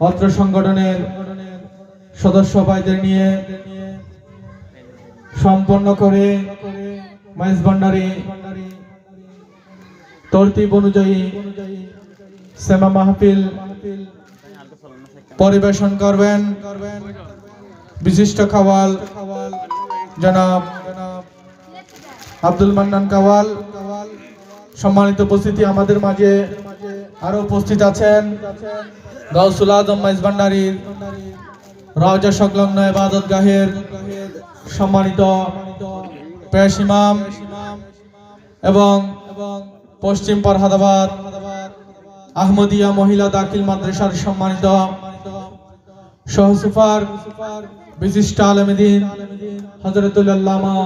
অত্র সংগঠনের সদস্য ভাইদের নিয়ে সম্পন্ন করে মহেশ ভান্ডারি তরতিব অনুযায়ী সেমা মাহফিল পরিবেশন করবেন। বিশিষ্ট খাওয়াল জনাব আব্দুল মান্নান কাওয়াল সম্মানিত উপস্থিতি আমাদের মাঝে আরও উপস্থিত আছেন। গাউসুল আজম মাইজ ভান্ডারির রওজা সংলগ্ন ইবাদত গাহের সম্মানিত পেশ ইমাম এবং পশ্চিম ফরহাদাবাদ আহমদিয়া মহিলা দাখিল মাদ্রাসার সম্মানিত সহসুফার বিশিষ্ট আলমদিন হজরতুল্লামা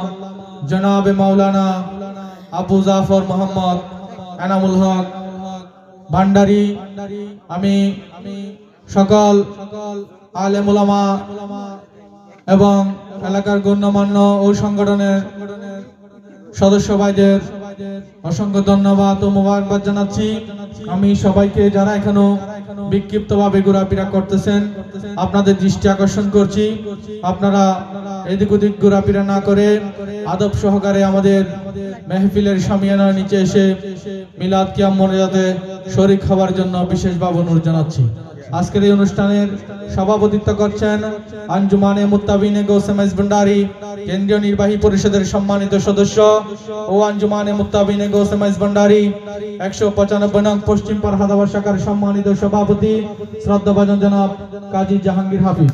জনাবে মাওলানা আবু জাফর মোহাম্মদ এনামুল হক ভান্ডারি, আমি সকল আলেমুলামা এবং এলাকার গণ্যমান্য ও সংগঠনের সদস্য ভাইদের অসংখ্য ধন্যবাদ ও মোবারকবাদ জানাচ্ছি। আমি সবাইকে যারা এখনও বিক্ষিপ্ত ভাবে ঘোরাফেরা করতেছেন, আপনাদের দৃষ্টি আকর্ষণ করছি। আপনারা এদিক ওদিক ঘোরাফেরা না করে আদব সহকারে আমাদের মেহফিলের সামিয়ানার নিচে এসে মিলাদ কিয়াম মর্যাদাতে শরিক হওয়ার জন্য বিশেষভাবে অনুরোধ জানাচ্ছি আজকের এই অনুষ্ঠানের সভাপতিত্ব করছেন আঞ্জুমানে মুত্তাবিনে গৌসেমাইজ ভণ্ডারি কেন্দ্রীয় নির্বাহী পরিষদের সম্মানিত সদস্য ও আঞ্জুমানে মুত্তাবিনে গৌসেমাইজ ভণ্ডারি একশো পঁচানব্বই নং পশ্চিম পারহাদাবাদ শাখার সম্মানিত সভাপতি শ্রদ্ধাভাজন জনাব কাজী জাহাঙ্গীর হাফিজ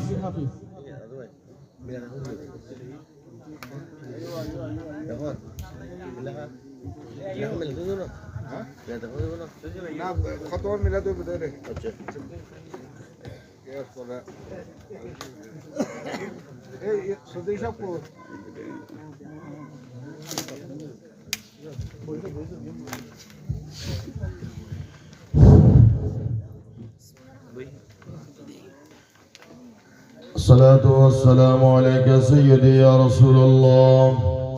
الصلاة والسلام عليك سيدي يا رسول الله.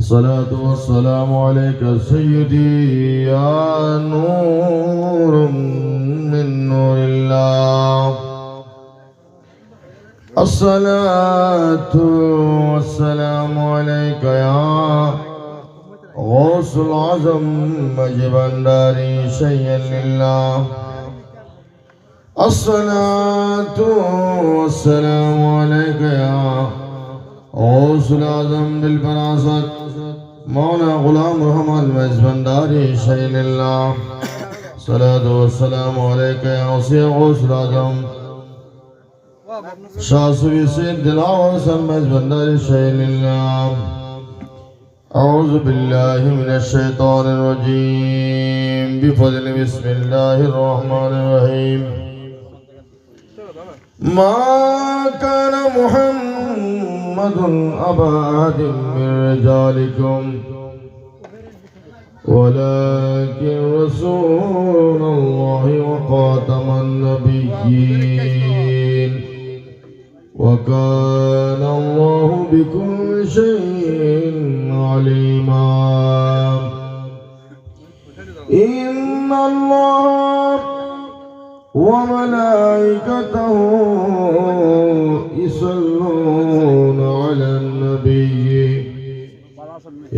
الصلاة والسلام عليك سيدي يا نور من نور الله. الصلاة والسلام عليك يا غوث العظم مجبن داري شيئا لله. الصلاة والسلام عليك يا غوث العظم بالبناست مولا غلام رحمان ویز بنداری شیل اللہ۔ صلاة والسلام علیکہ یا غوث العظم۔ شاہ سوی سید دلاور سن ویز بنداری شیل اللہ۔ اعوذ باللہ من الشیطان الرجیم۔ بفضل بسم اللہ الرحمن الرحیم۔ ما کان محمد محمد أبا أحد من رجالكم. ولكن رسول الله وخاتم النبيين. وكان الله بكل شيء عليما. إن الله وملائكته يصلون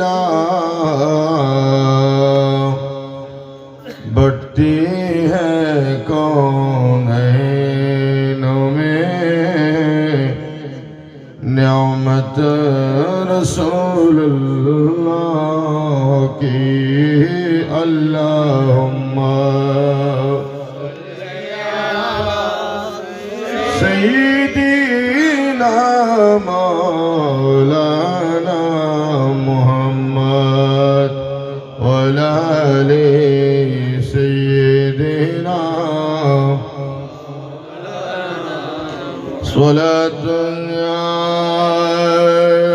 الہ۔ بٹتی ہے کون میں نعمت رسول اللہ کی۔ اللہم صلاة يا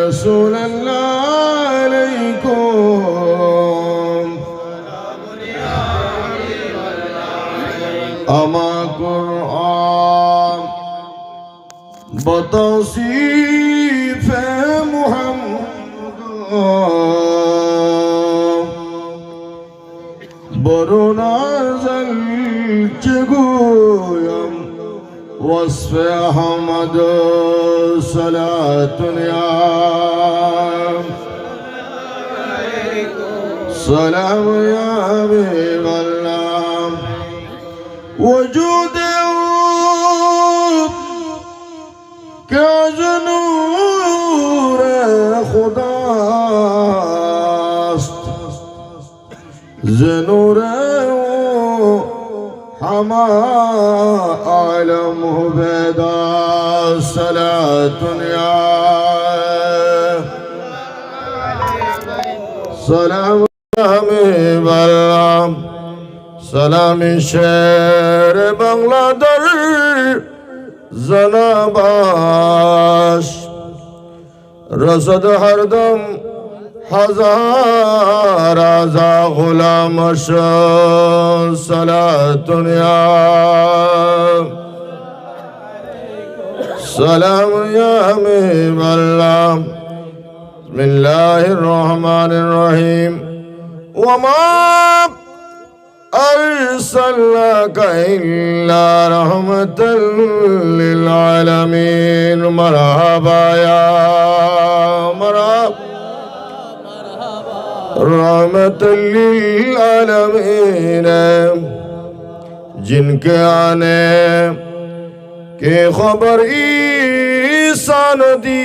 رسول الله عليكم أما قرآن بتوصيف محمد برنازل جگویم وصف أحمد صلاة يا سلام يا حبيب الله وجود كجنور خداست زنور وما أعلمه بدا صلاة يا سلام برام سلام شهر بنگلادر زنباش رسد هردم হাজার আজা গোলাম সালাতুনিয়া সালাম আমি বললাম بسم الله الرحمن الرحيم وما أرسلناك إلا رحمة للعالمين مرحبا يا مرحبا رحمة للعالمين. جن کے آنے کے خبر عیسیٰ ندی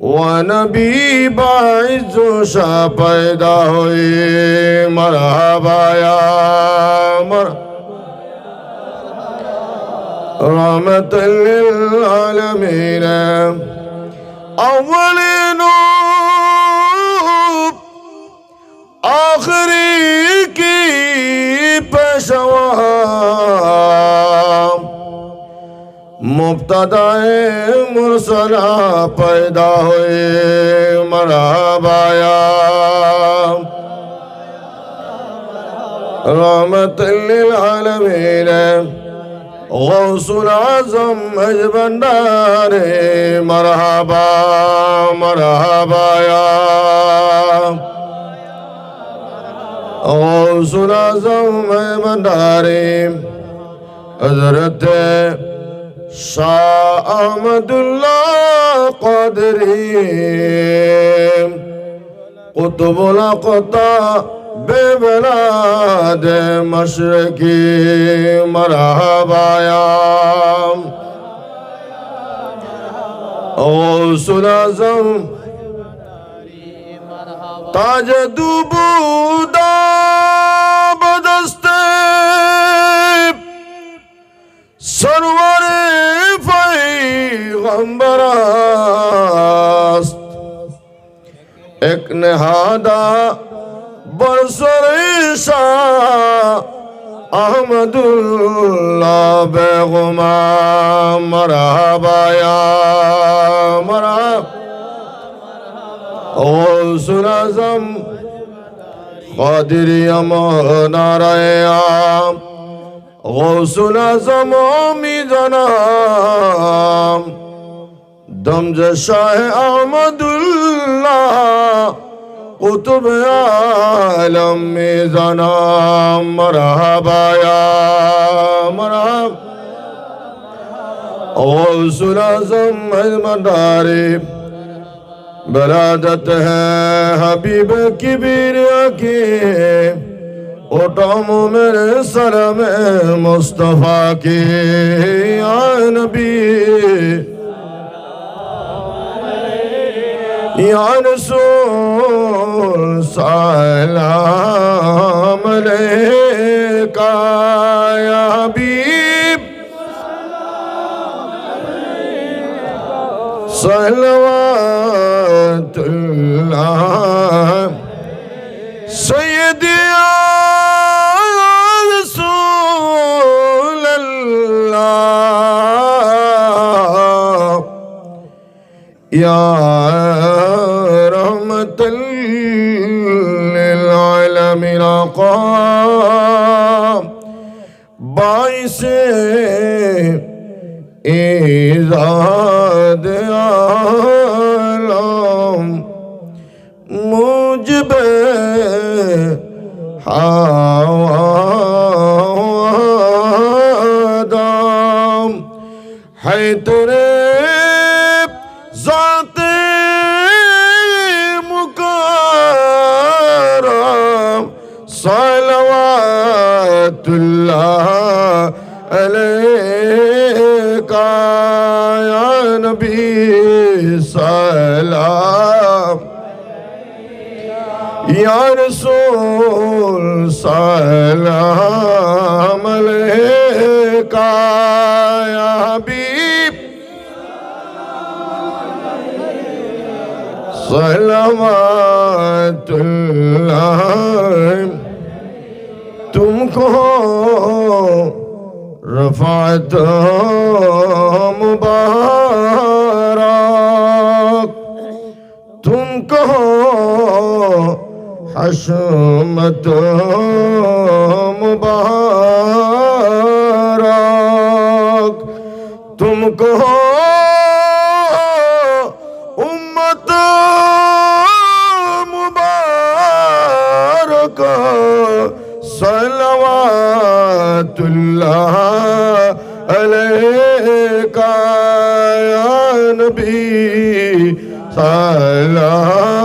ونبی باعث شاہ پیدا ہوئی مرحبا یا مرحبا رحمة للعالمين. أولين آخری کی پشوا مبتدائے مرسلہ پیدا ہوئے مرحبایا رحمت للعالمین غوث العظم مجبندار مرحبا مرحبا یا মজবন্দারে মারহাবা মারহাবায়া গৌসুল আজম মজবন্দারে হজরত শাহ আহমদুল্লাহ কদরি কুতুবুল কতা বেবলাদ মশরকি মারহাবায়া গৌসুল আজম تاج دوبودا بدست سرور پیغمبر است ایک نهادا برسر عیسیٰ احمد اللہ بے غمام، مرحبا یا مرحبا غوث اعظم قادر يا مهنار يا غوث اعظم اميدنا دمج شاه احمد الله قطب عالم میزانا مرحبا یا مرحبا غوث اعظم المدارب برادت ہے حبیب کی کبیر کی اٹھم میرے سر میں مصطفیٰ کی۔ یا نبی، یا رسول سلام علیکہ، یا حبیب صلوات الله سيدي يا رسول الله يا رحمة للعالمين قام باعث ایزاد آلام مجھ بے آدام ہے تیرے ذات مکارم صلوات اللہ علیہ ইয়ারসুল সালাম আলাইকা ইয়া হাবিব। সলামাতুল্লাহ। তুমকো রফাত মুবারক। حشومت مبارک تم کو امت مبارک صلوات اللہ علیہ کا یا نبی سلام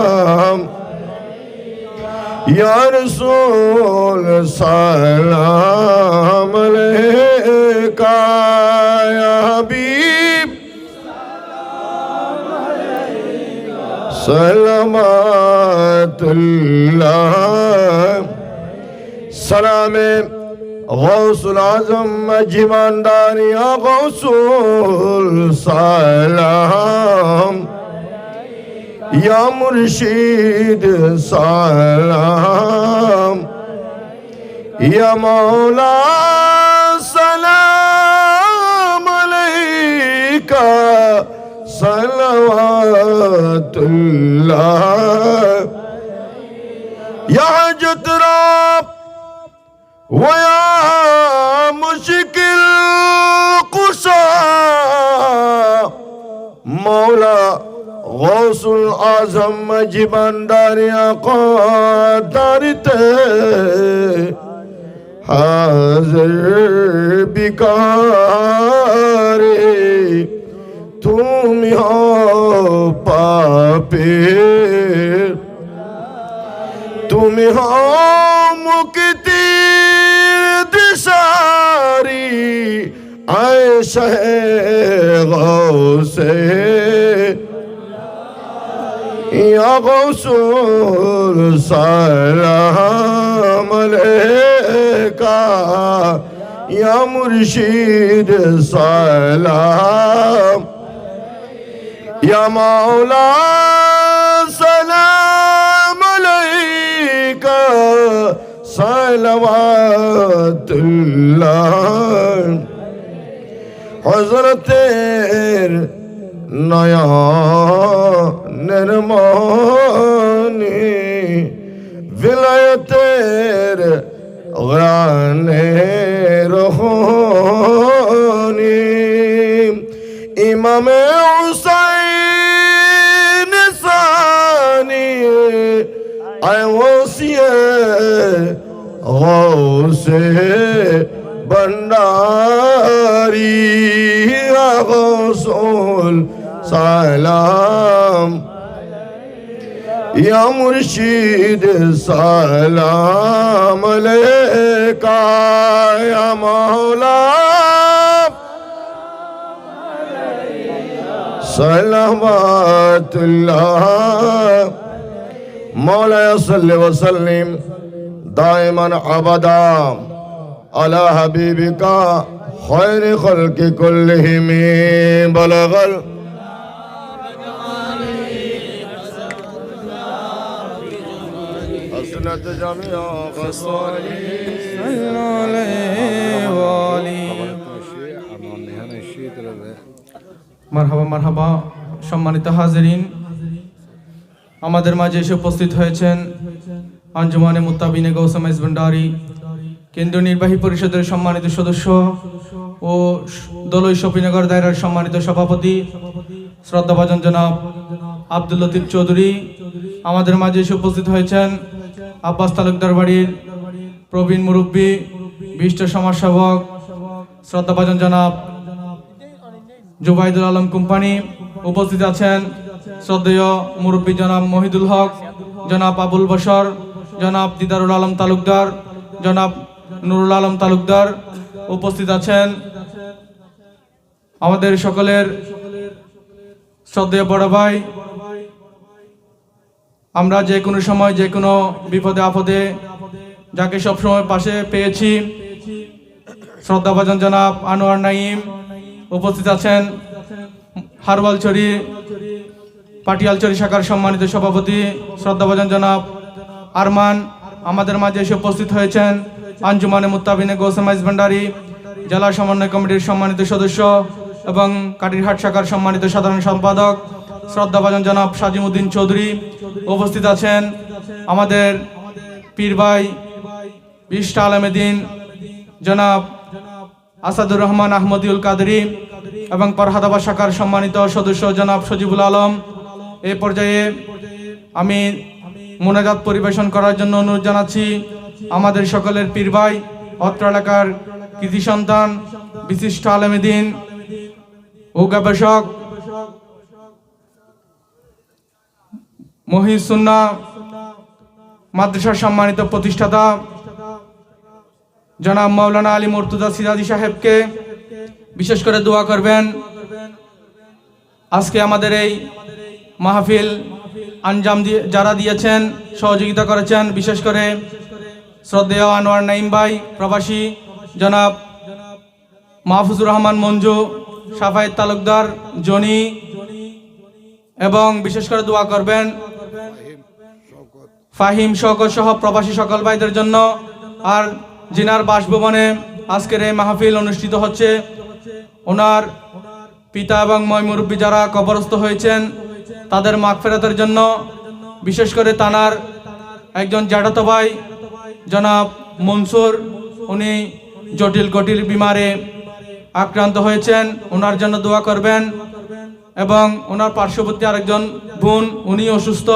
Ya Resul salam aleyka Ya Habib. Salamatullah Salam-ı Gavsul Azam Cimandani Ya Gavsul Salam. یا مرشید سلام، یا مولا سلام علیکہ صلوات اللہ۔ یا حجت رب ويا مشكل قصا مولا গৌসুল আজম জীবন দারিয়া কারিতে হাজর বিকারে তুমি পাপে। তুমি হ মুক্তি দিশারি আয় সে গৌসে। یا غصور سلام علیکہ، یا مرشید سلام، یا مولا سلام علیکہ سلوات اللہ۔ حضرت نیا নয়া নির্মণি বিলায়তের গ্রানে রহনি ইমামে হুসাইন সানি আয় ওসিয়ে গৌসে বন্ডারি غوصول سلام یا مرشید سلام علیکہ یا مولا سلامات اللہ مولا صلی وسلم دائما عبدا علی حبیبکا خیر خلق کلہم بلغل كلهم بلغ ال- حسنة جميع মারহাবা মারহাবা সম্মানিত হাজারিন আমাদের মাঝে এসে উপস্থিত হয়েছেন আঞ্জুমানে মুতাবিনে গৌসম এস ভান্ডারি কেন্দ্রীয় নির্বাহী পরিষদের সম্মানিত সদস্য ও দলই শফিনগর দায়রার সম্মানিত সভাপতি শ্রদ্ধাভাজন জনাব আব্দুল লতিফ চৌধুরী আমাদের মাঝে এসে উপস্থিত হয়েছেন আব্বাস তালুকদার বাড়ির প্রবীণ মুরব্বী, বিশিষ্ট সমাজসেবক, শ্রদ্ধাভাজন জনাব জুবাইদুল আলম কোম্পানি উপস্থিত আছেন। শ্রদ্ধেয় মুরব্বী জনাব মহিদুল হক, জনাব আবুল বসর জনাব দিদারুল আলম তালুকদার, জনাব নুরুল আলম তালুকদার উপস্থিত আছেন। আমাদের সকলের শ্রদ্ধেয় বড় ভাই আমরা যে কোনো সময়, যে কোনো বিপদে, আপদে যাকে সবসময় পাশে পেয়েছি। শ্রদ্ধাভাজন জনাব আনোয়ার নাইম উপস্থিত আছেন। হারওয়ালছড়ি পাটিয়ালছড়ি শাখার সম্মানিত সভাপতি শ্রদ্ধাভাজন জনাব আরমান। আমাদের মাঝে এসে উপস্থিত হয়েছেন আঞ্জুমানে মুত্তাবিনে গোসামাইজ ভান্ডারি, জেলা সমন্বয় কমিটির সম্মানিত সদস্য এবং কাটিরহাট শাখার সম্মানিত সাধারণ সম্পাদক শ্রদ্ধাভাজন জনাব সাজিমুদ্দিন চৌধুরী উপস্থিত আছেন আমাদের পীর ভাই বিশটা আলমেদিন জনাব আসাদুর রহমান আহমদিউল কাদরি এবং পরহাদাবাদ শাখার সম্মানিত সদস্য জনাব সজিবুল আলম। এই পর্যায়ে আমি মোনাজাত পরিবেশন করার জন্য অনুরোধ জানাচ্ছি আমাদের সকলের পীর ভাই, অত্র এলাকার কৃতি সন্তান, বিশিষ্ট আলমেদিন ও গবেষক মহিসুন্না, মাদ্রাসার সম্মানিত প্রতিষ্ঠাতা জনাব মাওলানা আলী মুর্তুজা সিরাজি সাহেবকে বিশেষ করে দোয়া করবেন। আজকে আমাদের এই মাহফিল আঞ্জাম দিয়ে যারা দিয়েছেন, সহযোগিতা করেছেন, বিশেষ করে শ্রদ্ধেয় আনোয়ার নাইম ভাই, প্রবাসী জনাব মাহফুজুর রহমান মঞ্জু, সাফায়েত তালুকদার জনি এবং বিশেষ করে দোয়া করবেন ফাহিম শওকত সহ প্রবাসী সকল ভাইদের জন্য আর জিনার বাসভবনে আজকের এই মাহফিল অনুষ্ঠিত হচ্ছে। ওনার পিতা এবং ময় মুরব্বী যারা কবরস্থ হয়েছেন, তাদের মাগফেরাতের জন্য বিশেষ করে তানার একজন জ্যাঠাতো ভাই জনাব মনসুর, উনি জটিল কটিল বিমারে আক্রান্ত হয়েছেন। ওনার জন্য দোয়া করবেন। এবং ওনার পার্শ্ববর্তী আরেকজন বোন উনি অসুস্থ।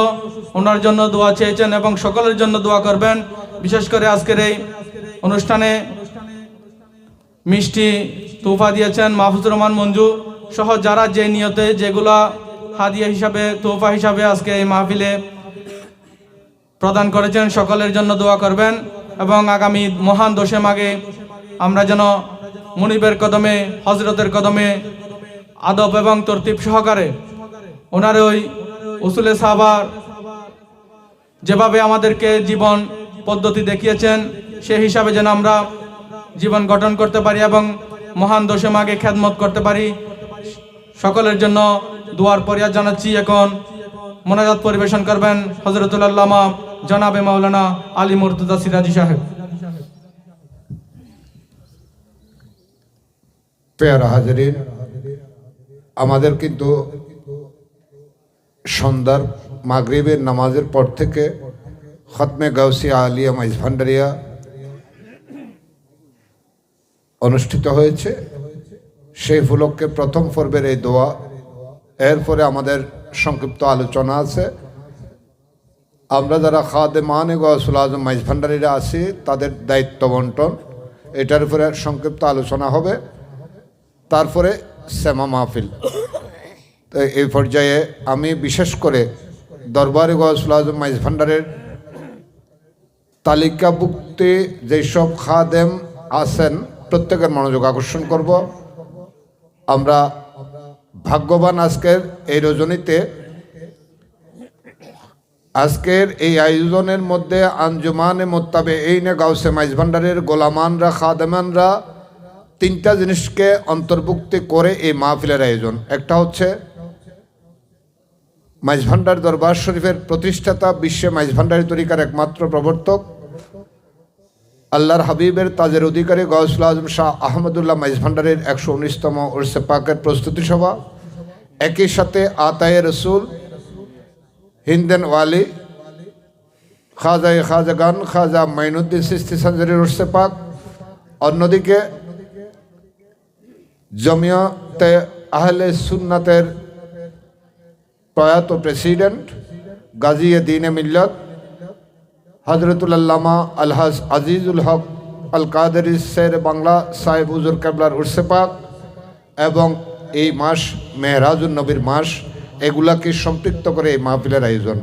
ওনার জন্য দোয়া চেয়েছেন এবং সকলের জন্য দোয়া করবেন। বিশেষ করে আজকের এই অনুষ্ঠানে মিষ্টি তোফা দিয়েছেন মাহফুজুর রহমান মঞ্জু সহ যারা যে নিয়তে যেগুলা হাদিয়া হিসাবে তোফা হিসাবে আজকে এই মাহফিলে প্রদান করেছেন, সকলের জন্য দোয়া করবেন এবং আগামী মহান দোষে মাগে আমরা যেন মনিবের কদমে হজরতের কদমে আদব এবং তরতিব সহকারে ওনার ওই উসুলে সাহাবার যেভাবে আমাদেরকে জীবন পদ্ধতি দেখিয়েছেন, সে হিসাবে যেন আমরা জীবন গঠন করতে পারি এবং মহান দোষে মাগে খেদমত করতে পারি। সকলের জন্য দুয়ার পরিয়াদ জানাচ্ছি এখন। মোনাজাত পরিবেশন করবেন হজরতুল্লামা জনাবে মাওলানা আলী মুর্তুজা সিরাজি সাহেব। পেয়ারা হাজারিন আমাদের কিন্তু সন্ধ্যার মাগরিবের নামাজের পর থেকে খতমে গাউসিয়া আলিয়া মাইজ ভান্ডারিয়া অনুষ্ঠিত হয়েছে। সেই উপলক্ষে প্রথম পর্বের এই দোয়া। এরপরে আমাদের সংক্ষিপ্ত আলোচনা আছে। আমরা যারা খাদে মানে গসুল আজম মাইজ ভান্ডারিরা আছি, তাদের দায়িত্ব বন্টন। এটার উপরে সংক্ষিপ্ত আলোচনা হবে। তারপরে শ্যামা মাহফিল তো এই পর্যায়ে আমি বিশেষ করে দরবারে গৌসুল আজম মাইজ ভান্ডারের তালিকাভুক্তি যেসব খাদেম আছেন, প্রত্যেকের মনোযোগ আকর্ষণ করব। আমরা ভাগ্যবান আজকের এই রজনীতে, আজকের এই আয়োজনের মধ্যে আঞ্জুমানে মোত্তাবে এই নে গাউসে মাইজ ভান্ডারের গোলামানরা, খাদেমানরা তিনটা জিনিসকে অন্তর্ভুক্ত করে এই মাহফিলের আয়োজন। একটা হচ্ছে মাইজ ভান্ডার দরবার শরীফের প্রতিষ্ঠাতা বিশ্বে মাইজ ভান্ডারি তরিকার একমাত্র প্রবর্তক, আল্লাহর হাবিবের তাজের অধিকারী গৌসুল আজম শাহ আহমদুল্লাহ মাইজ ভান্ডারের একশো উনিশতম ওরসে পাকের প্রস্তুতি সভা। একই সাথে আতায়ে রসুল, হিন্দেন ওয়ালি খাজা খাজাগান, খাজা মাইনুদ্দিন সিস্তি সঞ্জরির উর্সে পাক। অন্যদিকে জমিয়তে আহলে সুন্নাতের প্রয়াত প্রেসিডেন্ট গাজী দিনে মিল্লত হজরতুল্লামা আলহাজ আজিজুল হক আল কাদেরি শের বাংলা সাহেব হুজুর কেবলার উর্সে পাক এবং এই মাস মেহরাজুল নবীর মাস, এগুলাকে সম্পৃক্ত করে এই মাহফিলের আয়োজন।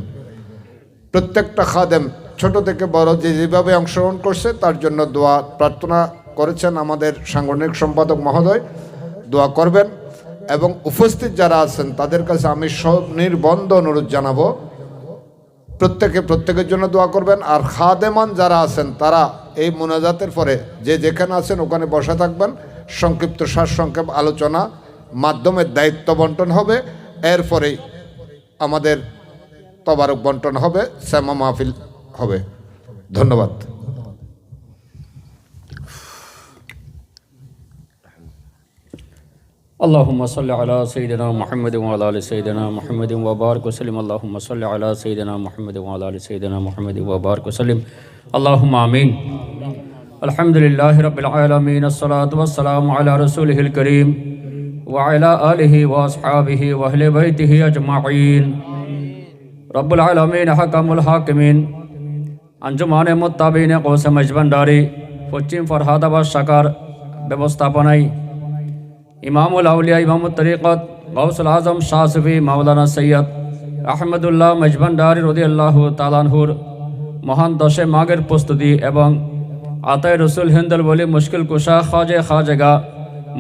প্রত্যেকটা খাদেম ছোট থেকে বড় যে যেভাবে অংশগ্রহণ করছে, তার জন্য দোয়া প্রার্থনা করেছেন আমাদের সাংগঠনিক সম্পাদক মহোদয়। দোয়া করবেন এবং উপস্থিত যারা আছেন, তাদের কাছে আমি নির্বন্ধ অনুরোধ জানাব। প্রত্যেকে প্রত্যেকের জন্য দোয়া করবেন। আর খাদেমান যারা আছেন, তারা এই মোনাজাতের পরে যে যেখানে আছেন, ওখানে বসে থাকবেন। সংক্ষিপ্ত সার সংক্ষেপ আলোচনা মাধ্যমে দায়িত্ব বন্টন হবে। এরপরেই আমাদের তবারক বন্টন হবে, শ্যামা মাহফিল হবে। ধন্যবাদ। اللهم صل على سيدنا محمد وعلى ال سيدنا محمد وبارك وسلم اللهم صل على سيدنا محمد وعلى ال سيدنا محمد وبارك وسلم اللهم امين الحمد لله رب العالمين الصلاه والسلام على رسوله الكريم وعلى اله واصحابه واهل بيته اجمعين رب العالمين حكم الحاكمين আঞ্জুমানে মোত্তাবিনে কৌসে মজবান্ডারি পশ্চিম ফরহাদাবাদ শাখার ব্যবস্থাপনায় ইমামুল আউলিয়া ইমামুল তরিকত গৌসুল আজম, শাহ সুফি, মাওলানা সৈয়দ আহমদুল্লাহ মজবান্ডারি রদি আল্লাহ তালানহুর মহান দশে মাগের প্রস্তুতি এবং আতায় রসুল হিন্দুল বলি মুশকিল কুশা খাজে খাজেগা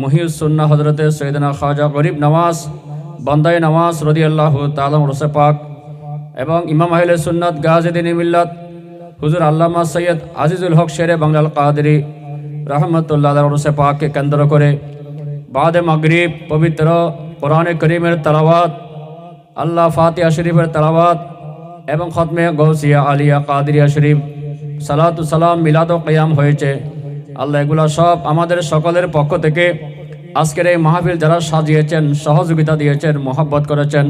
মুহিউসুন্না হজরত সৈয়দনা খাজা গরিব নওয়াজ বন্দাই নওয়াজ রদি আল্লাহ তালাম রসে পাক এবং ইমাম আহিল সুন্নত গাজেদিন মিল্লাত, হুজুর আল্লামা সৈয়দ আজিজুল হক শেরে বাংলাল কাদরি, রহমতুল্লাহ রসে পাককে কেন্দ্র করে বাদে মাগরিব পবিত্র কোরআনে করিমের তালাওয়াত আল্লাহ ফাতিহা শরীফের তালাওয়াত এবং খতমে গৌসিয়া আলিয়া কাদরিয়া শরীফ সালাতু সালাম মিলাদ কিয়াম হয়েছে আল্লাহ এগুলা সব আমাদের সকলের পক্ষ থেকে আজকের এই মাহফিল যারা সাজিয়েছেন, সহযোগিতা দিয়েছেন, মোহাব্বত করেছেন,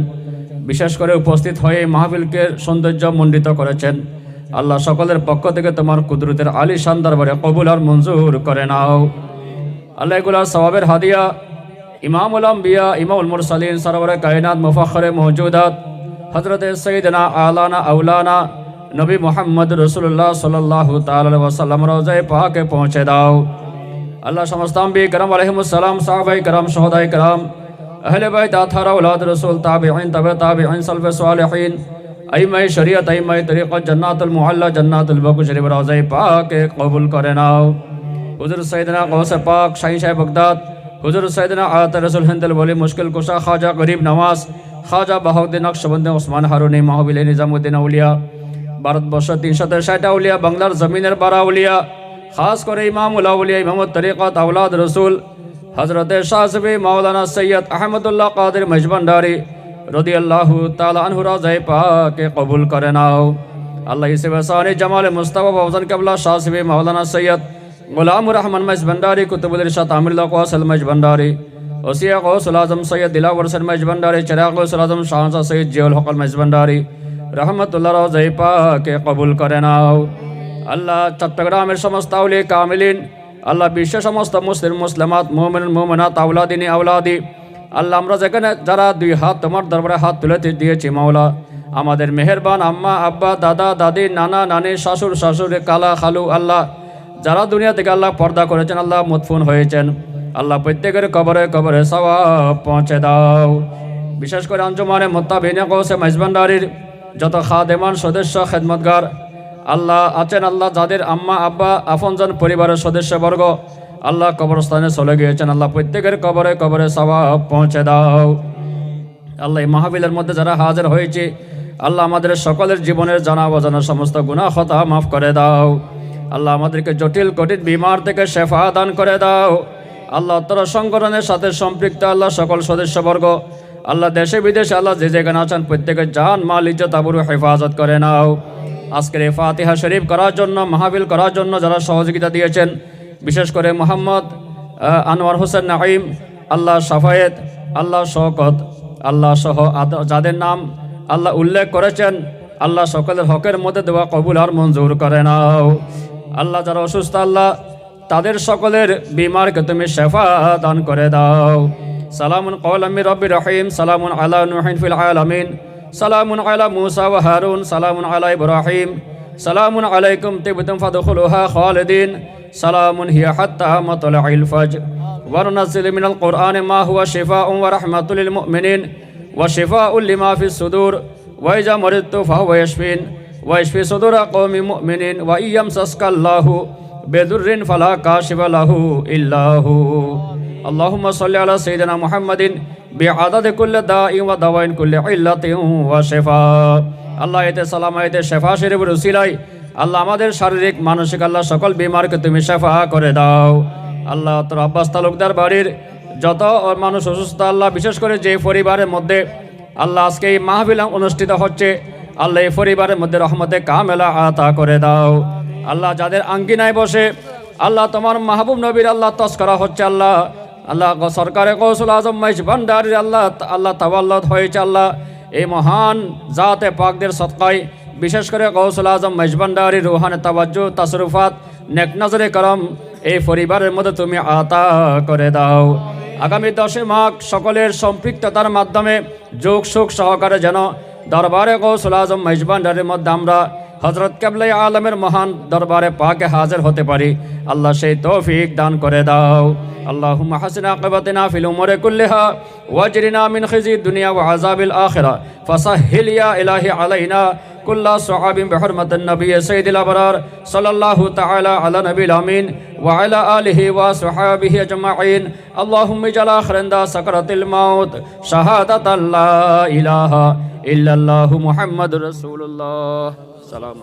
বিশেষ করে উপস্থিত হয়ে মাহফিলকে সৌন্দর্য মণ্ডিত করেছেন, আল্লাহ সকলের পক্ষ থেকে তোমার কুদরতের আলী শানদারবারে কবুল আর মঞ্জুর করে নাও। আল্লাহ এগুলা সবাবের হাদিয়া, ইমামুল আম্বিয়া, ইমামুল মুরসালিন, সরবর কায়নাত, মুফাখরে মৌজুদাত হজরত সঈদনা আলানা আউলানা নবী মোহাম্মদ রসুল্লাহ সাল্লাহ তাল্লাম রোজায় পাকে পৌঁছে দাও। আল্লাহ সমস্ত আম্বি করম আলহিমসালাম সাহবাই করম সহদাই করম, আহলে বাইত, আথারা উলাদ রসুল, তাবিঈন, তবে তাবিঈন, সালফে সালেহিন আইমাই শরিয়ত আইমাই তরিকত, জান্নাতুল মুআল্লা, জান্নাতুল বকু শরীফ রোজায় পাকে কবুল করে নাও। হুজুর সৈদনা গৌস পাক শাহী সাহেব বগদাদ, হুজুর সৈদনা আয়াত রসুল হিন্দুল বলি মুশকিল কুশা খাজা গরিব নওয়াজ, খাজা বাহুদ্দিন নকশবন্দ ওসমান হারুনি, মাহবিল নিজামুদ্দিন আউলিয়া, ভারতবর্ষ তিনশত ষাট আউলিয়া, বাংলার জমিনের বারা আউলিয়া, খাস করে ইমাম উলাউলিয়া ইমাম তরিকত আউলাদ রসুল হজরত শাহসবি মাওলানা সৈয়দ আহমদুল্লাহ কাদের মজবান্ডারি রদি আল্লাহ তালা আনহুরা জয় পাকে কবুল করে নাও। আল্লাহ হিসেবে সানি জামাল মুস্তাফা বাবজান কাবলা শাহসবি মাওলানা সৈয়দ गुलाम रहमान मज भंडारी कुतुबुल इरशाद आमिर कौसल मज भंडारी वसीया गौसल आजम सैयद दिलावर सर मज भंडारी चरा गौसल आजम शाहजा सैयद जियल हकल मज भंडारी রহমতুল্লাহ রজাই কবুল করে নাও আল্লাহ চট্টগ্রামের সমস্ত আউলি কামিলিন আল্লাহ বিশ্বের সমস্ত মুসলিম মুসলিমাত মোমেন মোমেনাত আউলাদিনী আউলাদি আল্লাহ আমরা যেখানে যারা দুই হাত তোমার দরবারে হাত তুলে দিয়েছি মাওলা আমাদের মেহেরবান আম্মা আব্বা দাদা দাদি নানা নানি শাশুর শাশুড়ি কালা খালু আল্লাহ যারা দুনিয়া থেকে আল্লাহ পর্দা করেছেন, আল্লাহ মুতফুন হয়েছেন। আল্লাহ প্রত্যেকের কবরে কবরে সওয়াব পৌঁছে দাও। বিশেষ করে আঞ্জুমানে মোত্তাবিনে মেজবান্ডারির যত খাদেমান সদস্য, খেদমতগার, আল্লাহ আছেন, আল্লাহ যাদের আম্মা, আব্বা আফনজন পরিবারের সদস্যবর্গ, আল্লাহ কবরস্থানে চলে গিয়েছেন। আল্লাহ প্রত্যেকের কবরে কবরে সওয়াব পৌঁছে দাও। আল্লাহ এই মাহবিলের মধ্যে যারা হাজির হয়েছে, আল্লাহ আমাদের সকলের জীবনের জানা অজানা সমস্ত গুনাহ খতা মাফ করে দাও। আল্লাহ আমাদেরকে জটিল, কঠিন, বিমার থেকে শেফা দান করে দাও। আল্লাহ তোর সংগঠনের সাথে সম্পৃক্ত আল্লাহ সকল সদস্যবর্গ। আল্লাহ দেশে, বিদেশে আল্লাহ যে যেখানে আছেন প্রত্যেকের জান, মাল, ইজ্জত, আবরু হেফাজত করে নাও। আজকের এই ফাতিহা শরীফ করার জন্য মাহাবিল করার জন্য যারা সহযোগিতা দিয়েছেন, বিশেষ করে মোহাম্মদ আনোয়ার হোসেন নাইম আল্লাহ সাফায়েত আল্লাহ শওকত, আল্লাহ সহ যাদের নাম আল্লাহ উল্লেখ করেছেন, আল্লাহ সকলের হকের মধ্যে দেওয়া কবুল আর মঞ্জুর করে নাও। আল্লাহ যারা অসুস্থ আল্লাহ তাদের সকলের বিমারকে তুমি শেফা দান করে দাও সালামুন কৌলামি রব্বি রহিম সালামুন আলা নুহিন ফিল আলামিন সালামুন আলা মুসা ওয়া হারুন সালামুন আলা ইব্রাহিম সালামুন আলাইকুম তিবতুম ফাদখুলুহা খালিদিন সালামুন হিয়া হাত্তা মাতলাইল ফজর وننزل من القرآن ما هو شفاء ورحمة للمؤمنين وشفاء لما في الصدور وإذا مرضت فهو يشفين ويشفي صدور قوم مؤمنين وإن يمسسك الله بضر فلا كاشف له إلا هو اللهم صل على سيدنا محمد بعدد كل داء ودواء كل علة وشفاء আল্লাহ এতে সালাম এতে শেফা শরীফের উসিলাই আল্লাহ আমাদের শারীরিক মানসিক আল্লাহ সকল বিমারকে তুমি শেফা করে দাও আল্লাহ তোর আব্বাস তালুকদার বাড়ির যত মানুষ অসুস্থ আল্লাহ বিশেষ করে যে পরিবারের মধ্যে আল্লাহ আজকে এই মাহবিল অনুষ্ঠিত হচ্ছে আল্লাহ এই পরিবারের মধ্যে রহমতে কামেলা আতা করে দাও। আল্লাহ যাদের আঙ্গিনায় বসে, আল্লাহ তোমার মাহবুব নবীর আল্লাহ তস্করা হচ্ছে আল্লাহ। আল্লাহ সরকারে কৌশল আজম মাইজ ভান্ডারির আল্লাহ আল্লাহ তাবাল্লাত হয়েছে আল্লাহ। এই মহান জাতে পাকদের সৎকায়, বিশেষ করে কৌশল আজম মেজবান্ডারি রুহানে তাবাজ্জু তাসরুফাত, নেক নজরে করম, এই পরিবারের মধ্যে তুমি আতা করে দাও। আগামী দশে মাঘ সকলের সম্পৃক্ততার মাধ্যমে যোগ সুখ সহকারে যেন দরবারে কৌশল আজম মেজবান্ডারির মধ্যে আমরা হজরত কেবলাই আলমের মহান দরবারে পাকে হাজির হতে পারি আল্লাহ সেই তৌফিক দান করে দাও اللهم حسن عاقبتنا في الأمور كلها واجرنا من خزي الدنيا وعذاب الآخرة فسهل يا إلهي علينا কুল্লা সাহাবিম বেহরমতন নবী সঈদুল আবরার সাল্লাল্লাহু তাআলা আলা নবীল আমিন ওয়া আলা আলিহি ওয়া সাহাবিহি আজমাইন আল্লাহুম্মা জাল আখরান্দা সাকরাতিল মাউত। শাহাদাতাল ইলাহা ইল্লাল্লাহু মুহাম্মাদুর রাসূলুল্লাহ। সালাম